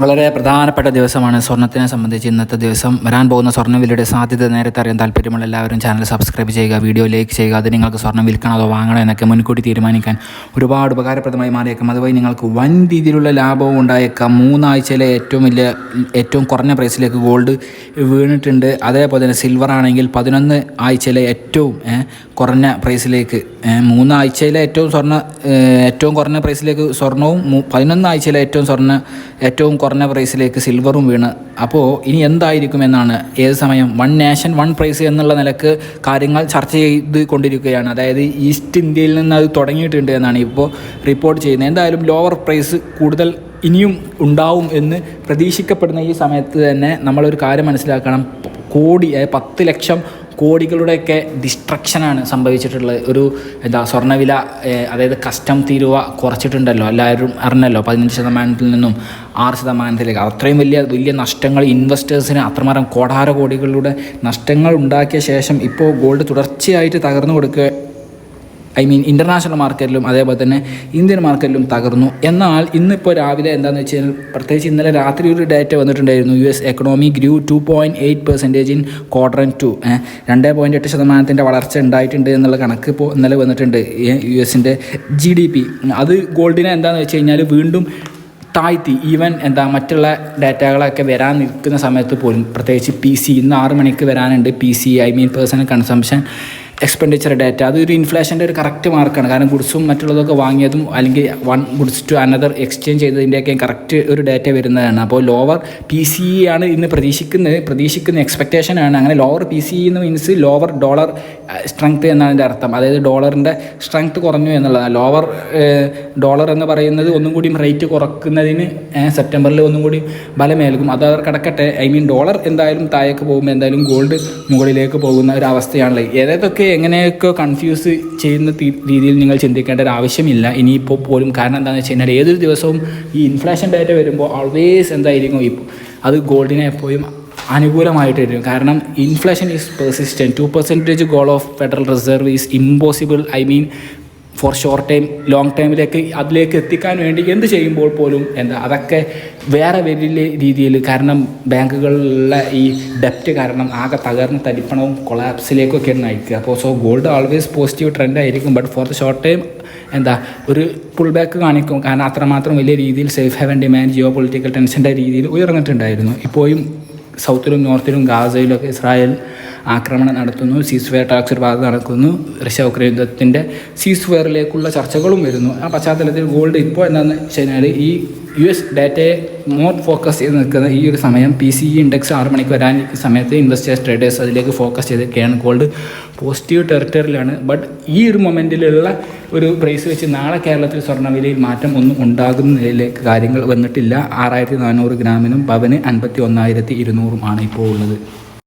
വളരെ പ്രധാനപ്പെട്ട ദിവസമാണ് സ്വർണത്തിനെ സംബന്ധിച്ച് ഇന്നത്തെ ദിവസം. വരാൻ പോകുന്ന സ്വർണ വിലയുടെ സാധ്യത നേരത്തെ അറിയാൻ താല്പര്യമുള്ള എല്ലാവരും ചാനൽ സബ്സ്ക്രൈബ് ചെയ്യുക വീഡിയോ ലൈക്ക് ചെയ്യുക. അത് നിങ്ങൾക്ക് സ്വർണം വിൽക്കണോ അതോ വാങ്ങണോ എന്നൊക്കെ മുൻകൂട്ടി തീരുമാനിക്കാൻ ഒരുപാട് ഉപകാരപ്രദമായി മാറിയേക്കാം. അതുവഴി നിങ്ങൾക്ക് വൻ രീതിയിലുള്ള ലാഭവും ഉണ്ടായേക്കാം. മൂന്നാഴ്ചയിലെ ഏറ്റവും വലിയ ഏറ്റവും കുറഞ്ഞ പ്രൈസിലേക്ക് ഗോൾഡ് വീണിട്ടുണ്ട്. അതേപോലെ തന്നെ സിൽവർ ആണെങ്കിൽ പതിനൊന്ന് ആഴ്ചയിലെ ഏറ്റവും കുറഞ്ഞ പ്രൈസിലേക്ക് മൂന്നാഴ്ചയിലെ ഏറ്റവും സ്വർണ ഏറ്റവും കുറഞ്ഞ പ്രൈസിലേക്ക് സ്വർണവും പതിനൊന്നാഴ്ചയിലെ ഏറ്റവും സ്വർണ ഏറ്റവും കുറഞ്ഞ പ്രൈസിലേക്ക് സിൽവറും വീണ്. അപ്പോൾ ഇനി എന്തായിരിക്കും എന്നാണ് ഏത് സമയം വൺ നേഷൻ വൺ പ്രൈസ് എന്നുള്ള നിലയ്ക്ക് കാര്യങ്ങൾ ചർച്ച ചെയ്ത് കൊണ്ടിരിക്കുകയാണ്. അതായത് ഈസ്റ്റ് ഇന്ത്യയിൽ നിന്ന് അത് തുടങ്ങിയിട്ടുണ്ട് എന്നാണ് ഇപ്പോൾ റിപ്പോർട്ട് ചെയ്യുന്നത്. എന്തായാലും ലോവർ പ്രൈസ് കൂടുതൽ ഇനിയും ഉണ്ടാവും എന്ന് പ്രതീക്ഷിക്കപ്പെടുന്ന ഈ സമയത്ത് തന്നെ നമ്മളൊരു കാര്യം മനസ്സിലാക്കണം. കോടി പത്ത് ലക്ഷം കോടികളുടെയൊക്കെ ഡിസ്ട്രക്ഷനാണ് സംഭവിച്ചിട്ടുള്ളത്. ഒരു എന്താ സ്വർണവില അതായത് കസ്റ്റം തീരുവ കുറച്ചിട്ടുണ്ടല്ലോ എല്ലാവരും അറിഞ്ഞല്ലോ പതിനഞ്ച് ശതമാനത്തിൽ നിന്നും ആറ് ശതമാനത്തിലേക്ക്. അത്രയും വലിയ വലിയ നഷ്ടങ്ങൾ ഇൻവെസ്റ്റേഴ്സിന് അത്രമാത്രം കോടാര കോടികളുടെ നഷ്ടങ്ങൾ ഉണ്ടാക്കിയ ശേഷം ഇപ്പോൾ ഗോൾഡ് തുടർച്ചയായിട്ട് തകർന്നു കൊടുക്കുക ഐ മീൻ ഇന്റർനാഷണൽ മാർക്കറ്റിലും അതേപോലെ തന്നെ ഇന്ത്യൻ മാർക്കറ്റിലും തകർന്നു. എന്നാൽ ഇന്നിപ്പോൾ രാവിലെ എന്താണെന്ന് വെച്ച് കഴിഞ്ഞാൽ പ്രത്യേകിച്ച് ഇന്നലെ രാത്രി ഒരു ഡേറ്റ വന്നിട്ടുണ്ടായിരുന്നു. U S economy grew two point eight percentage in quarter two രണ്ട് പോയിന്റ് എട്ട് ശതമാനത്തിന്റെ വളർച്ച ഉണ്ടായിട്ടുണ്ട് എന്നുള്ള കണക്ക് ഇപ്പോൾ ഇന്നലെ വന്നിട്ടുണ്ട്. യു എസിന്റെ ജി ഡി പി അത് ഗോൾഡിനെ എന്താണെന്ന് വെച്ച് കഴിഞ്ഞാൽ വീണ്ടും താഴ്ത്തി. ഈവൻ എന്താ മറ്റുള്ള ഡാറ്റകളൊക്കെ വരാൻ നിൽക്കുന്ന സമയത്ത് പോലും പ്രത്യേകിച്ച് പി സി ഇന്ന് ആറ് മണിക്ക് വരാനുണ്ട് P C I mean personal consumption expenditure data അതൊരു ഇൻഫ്ലേഷന്റെ ഒരു കറക്റ്റ് മാർക്കാണ് കാരണം ഗുഡ്സും മറ്റുള്ളതൊക്കെ വാങ്ങിയതും അല്ലെങ്കിൽ one goods to another exchange ചെയ്തതിന്റെയൊക്കെ correct ഒരു ഡാറ്റ വരുന്നതാണ്. അപ്പോൾ ലോവർ പി സി ഇ ആണ് ഇന്ന് പ്രതീക്ഷിക്കുന്നത് പ്രതീക്ഷിക്കുന്ന എക്സ്പെക്റ്റേഷനാണ് അങ്ങനെ ലോവർ പി സി ഇ എന്ന് മീൻസ് ലോവർ ഡോളർ സ്ട്രെങ്ത് എന്നാണ് എന്റെ അർത്ഥം. അതായത് ഡോളറിന്റെ സ്ട്രെങ്ത് കുറഞ്ഞു എന്നുള്ളതാണ്. ലോവർ ഡോളർ എന്ന് പറയുന്നത് ഒന്നും കൂടി റേറ്റ് കുറക്കുന്നതിന് സെപ്റ്റംബറിൽ ഒന്നും കൂടി ബലമേൽക്കും അത് അവർ കിടക്കട്ടെ. ഐ മീൻ ഡോളർ എന്തായാലും താഴേക്ക് പോകുമ്പോൾ എന്തായാലും ഗോൾഡ് മുകളിലേക്ക് പോകുന്ന ഒരു അവസ്ഥയാണല്ലേ ഏതൊക്കെ എങ്ങനെയൊക്കെ കൺഫ്യൂസ് ചെയ്യുന്ന രീതിയിൽ നിങ്ങൾ ചിന്തിക്കേണ്ട ഒരു ആവശ്യമില്ല. ഇനിയിപ്പോൾ പോലും കാരണം എന്താണെന്ന് വെച്ച് കഴിഞ്ഞാൽ ഏതൊരു ദിവസവും ഈ ഇൻഫ്ലേഷൻ ഡാറ്റ വരുമ്പോൾ ഓൾവേസ് എന്തായിരിക്കും ഇപ്പോൾ അത് ഗോൾഡിനെ എപ്പോഴും അനുകൂലമായിട്ട് വരും. കാരണം inflation is persistent two percentage goal of Federal Reserve is impossible I mean for short time long ടൈമിലേക്ക് അതിലേക്ക് എത്തിക്കാൻ വേണ്ടി എന്ത് ചെയ്യുമ്പോൾ പോലും എന്താ അതൊക്കെ വേറെ വലിയ രീതിയിൽ കാരണം ബാങ്കുകളിലെ ഈ ഡെപ്റ്റ് കാരണം ആകെ തകർന്ന് തരിപ്പണവും കൊളാപ്സിലേക്കൊക്കെയാണ് നയിക്കുക അപ്പോൾ so gold always positive trend ആയിരിക്കും. But for the short time എന്താ ഒരു പുൾ ബാക്ക് കാണിക്കും. കാരണം അത്രമാത്രം വലിയ രീതിയിൽ safe haven demand geopolitical ടെൻഷന്റെ രീതിയിൽ ഉയർന്നിട്ടുണ്ടായിരുന്നു. ഇപ്പോഴും സൗത്തിലും നോർത്തിലും ഗാസയിലൊക്കെ ഇസ്രായേൽ ആക്രമണം നടത്തുന്നു സീസ്വെയർ ടാക്സ് ഒരു ഭാഗത്ത് നടക്കുന്നു റഷ്യ ഉക്രൈൻ യുദ്ധത്തിന്റെ സീസ് ഫെയറിലേക്കുള്ള ചർച്ചകളും വരുന്നു. ആ പശ്ചാത്തലത്തിൽ ഗോൾഡ് ഇപ്പോൾ എന്താണെന്ന് വെച്ച് കഴിഞ്ഞാൽ ഈ യു എസ് ഡാറ്റയെ മോർ ഫോക്കസ് ചെയ്ത് നിൽക്കുന്ന ഈ ഒരു സമയം പി സി ഇ ഇൻഡെക്സ് ആറ് മണിക്ക് വരാൻ സമയത്ത് ഇൻവെസ്റ്റേഴ്സ് ട്രേഡേഴ്സ് അതിലേക്ക് ഫോക്കസ് ചെയ്തൊക്കെയാണ് ഗോൾഡ് പോസിറ്റീവ് ടെറിട്ടറിയിലാണ് ബട്ട് ഈ ഒരു മൊമെന്റിലുള്ള ഒരു പ്രൈസ് വെച്ച് നാളെ കേരളത്തിൽ സ്വർണവിലയിൽ മാറ്റം ഒന്നും ഉണ്ടാകുന്ന നിലയിലേക്ക് കാര്യങ്ങൾ വന്നിട്ടില്ല. ആറായിരത്തി നാനൂറ് ഗ്രാമിനും പവന് അൻപത്തി ഒന്നായിരത്തി ഇരുന്നൂറും ആണ് ഇപ്പോൾ ഉള്ളത്.